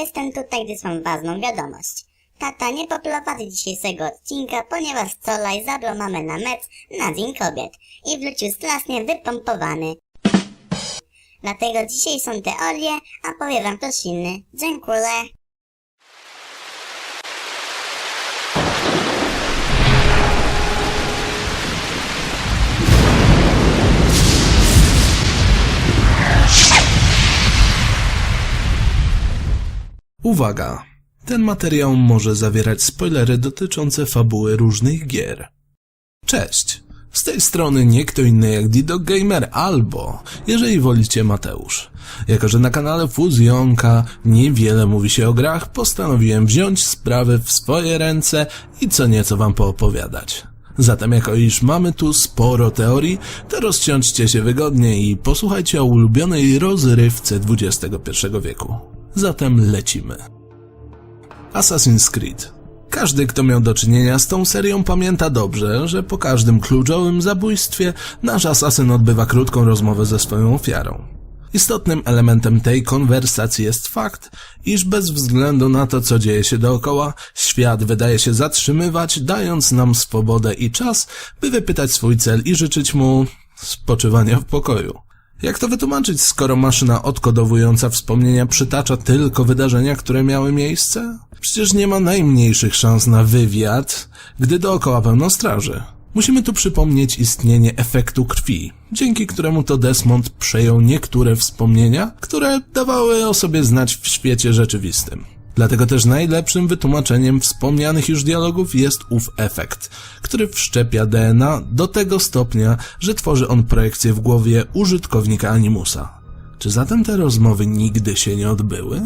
Jestem tutaj, gdy mam ważną wiadomość. Tata nie poprowadzi dzisiejszego odcinka, ponieważ wczoraj zabrał mamę na mecz na Dzień Kobiet i wrócił strasznie wypompowany. Dlatego dzisiaj są teorie, a powie wam ktoś inny. Dziękuję. Uwaga! Ten materiał może zawierać spoilery dotyczące fabuły różnych gier. Cześć! Z tej strony nie kto inny jak Dido Gamer albo, jeżeli wolicie, Mateusz. Jako, że na kanale Fuzjonka niewiele mówi się o grach, postanowiłem wziąć sprawy w swoje ręce i co nieco wam poopowiadać. Zatem jako iż mamy tu sporo teorii, to rozsiądźcie się wygodnie i posłuchajcie o ulubionej rozrywce XXI wieku. Zatem lecimy. Assassin's Creed. Każdy, kto miał do czynienia z tą serią, pamięta dobrze, że po każdym kluczowym zabójstwie nasz asasyn odbywa krótką rozmowę ze swoją ofiarą. Istotnym elementem tej konwersacji jest fakt, iż bez względu na to, co dzieje się dookoła, świat wydaje się zatrzymywać, dając nam swobodę i czas, by wypytać swój cel i życzyć mu spoczywania w pokoju. Jak to wytłumaczyć, skoro maszyna odkodowująca wspomnienia przytacza tylko wydarzenia, które miały miejsce? Przecież nie ma najmniejszych szans na wywiad, gdy dookoła pełno straży. Musimy tu przypomnieć istnienie efektu krwi, dzięki któremu to Desmond przejął niektóre wspomnienia, które dawały o sobie znać w świecie rzeczywistym. Dlatego też najlepszym wytłumaczeniem wspomnianych już dialogów jest ów efekt, który wszczepia DNA do tego stopnia, że tworzy on projekcję w głowie użytkownika Animusa. Czy zatem te rozmowy nigdy się nie odbyły?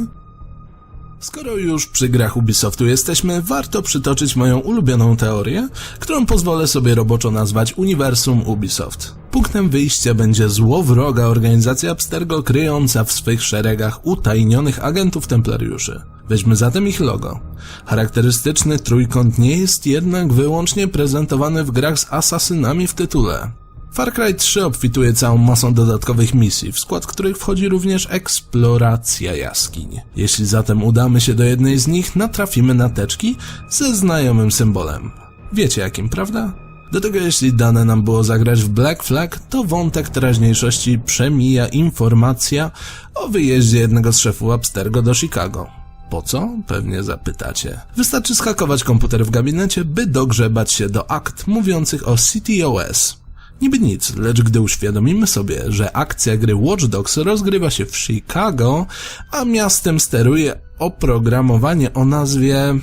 Skoro już przy grach Ubisoftu jesteśmy, warto przytoczyć moją ulubioną teorię, którą pozwolę sobie roboczo nazwać Uniwersum Ubisoft. Punktem wyjścia będzie złowroga organizacja Abstergo kryjąca w swych szeregach utajnionych agentów templariuszy. Weźmy zatem ich logo. Charakterystyczny trójkąt nie jest jednak wyłącznie prezentowany w grach z asasynami w tytule. Far Cry 3 obfituje całą masą dodatkowych misji, w skład których wchodzi również eksploracja jaskiń. Jeśli zatem udamy się do jednej z nich, natrafimy na teczki ze znajomym symbolem. Wiecie jakim, prawda? Do tego jeśli dane nam było zagrać w Black Flag, to wątek teraźniejszości przemija informacja o wyjeździe jednego z szefów Abstergo do Chicago. Po co? Pewnie zapytacie. Wystarczy schakować komputer w gabinecie, by dogrzebać się do akt mówiących o CTOS. Niby nic, lecz gdy uświadomimy sobie, że akcja gry Watch Dogs rozgrywa się w Chicago, a miastem steruje oprogramowanie o nazwie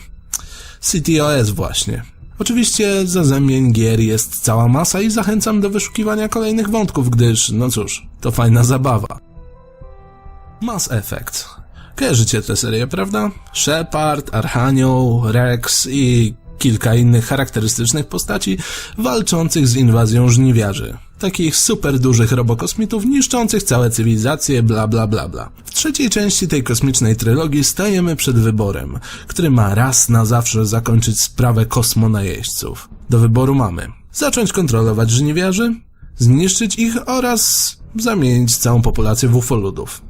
CTOS właśnie. Oczywiście zazębień gier jest cała masa i zachęcam do wyszukiwania kolejnych wątków, gdyż, no cóż, to fajna zabawa. Mass Effect. Kojarzycie tę serię, prawda? Shepard, Archanioł, Rex i kilka innych charakterystycznych postaci walczących z inwazją żniwiarzy. Takich super dużych robokosmitów niszczących całe cywilizacje, bla bla bla bla. W trzeciej części tej kosmicznej trylogii stajemy przed wyborem, który ma raz na zawsze zakończyć sprawę kosmonajeźdźców. Do wyboru mamy zacząć kontrolować żniwiarzy, zniszczyć ich oraz zamienić całą populację w ufoludów.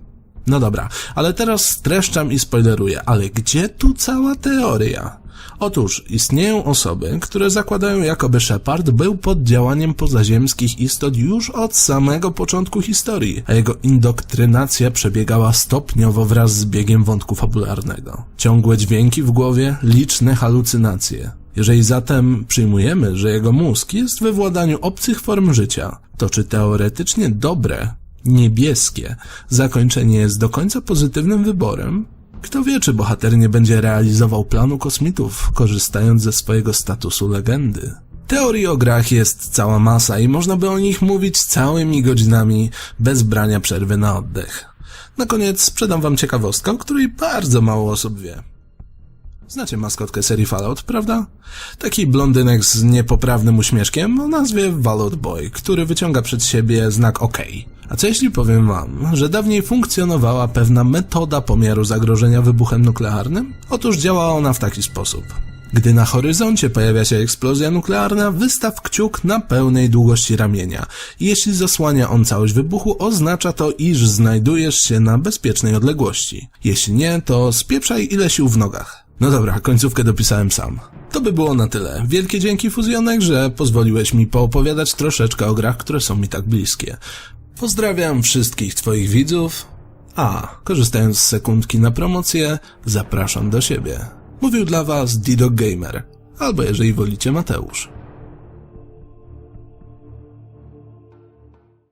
No dobra, ale teraz streszczam i spoileruję, ale gdzie tu cała teoria? Otóż istnieją osoby, które zakładają jakoby Shepard był pod działaniem pozaziemskich istot już od samego początku historii, a jego indoktrinacja przebiegała stopniowo wraz z biegiem wątku fabularnego. Ciągłe dźwięki w głowie, liczne halucynacje. Jeżeli zatem przyjmujemy, że jego mózg jest we władaniu obcych form życia, to czy teoretycznie dobre, niebieskie zakończenie jest do końca pozytywnym wyborem? Kto wie, czy bohater nie będzie realizował planu kosmitów, korzystając ze swojego statusu legendy. Teorii o grach jest cała masa i można by o nich mówić całymi godzinami, bez brania przerwy na oddech. Na koniec sprzedam wam ciekawostkę, o której bardzo mało osób wie. Znacie maskotkę serii Fallout, prawda? Taki blondynek z niepoprawnym uśmieszkiem o nazwie Fallout Boy, który wyciąga przed siebie znak OK. A co jeśli powiem wam, że dawniej funkcjonowała pewna metoda pomiaru zagrożenia wybuchem nuklearnym? Otóż działała ona w taki sposób. Gdy na horyzoncie pojawia się eksplozja nuklearna, wystaw kciuk na pełnej długości ramienia. Jeśli zasłania on całość wybuchu, oznacza to, iż znajdujesz się na bezpiecznej odległości. Jeśli nie, to spieprzaj ile sił w nogach. No dobra, końcówkę dopisałem sam. To by było na tyle. Wielkie dzięki Fuzjonek, że pozwoliłeś mi poopowiadać troszeczkę o grach, które są mi tak bliskie. Pozdrawiam wszystkich Twoich widzów. A, korzystając z sekundki na promocję, zapraszam do siebie. Mówił dla Was Dido Gamer, albo jeżeli wolicie Mateusz.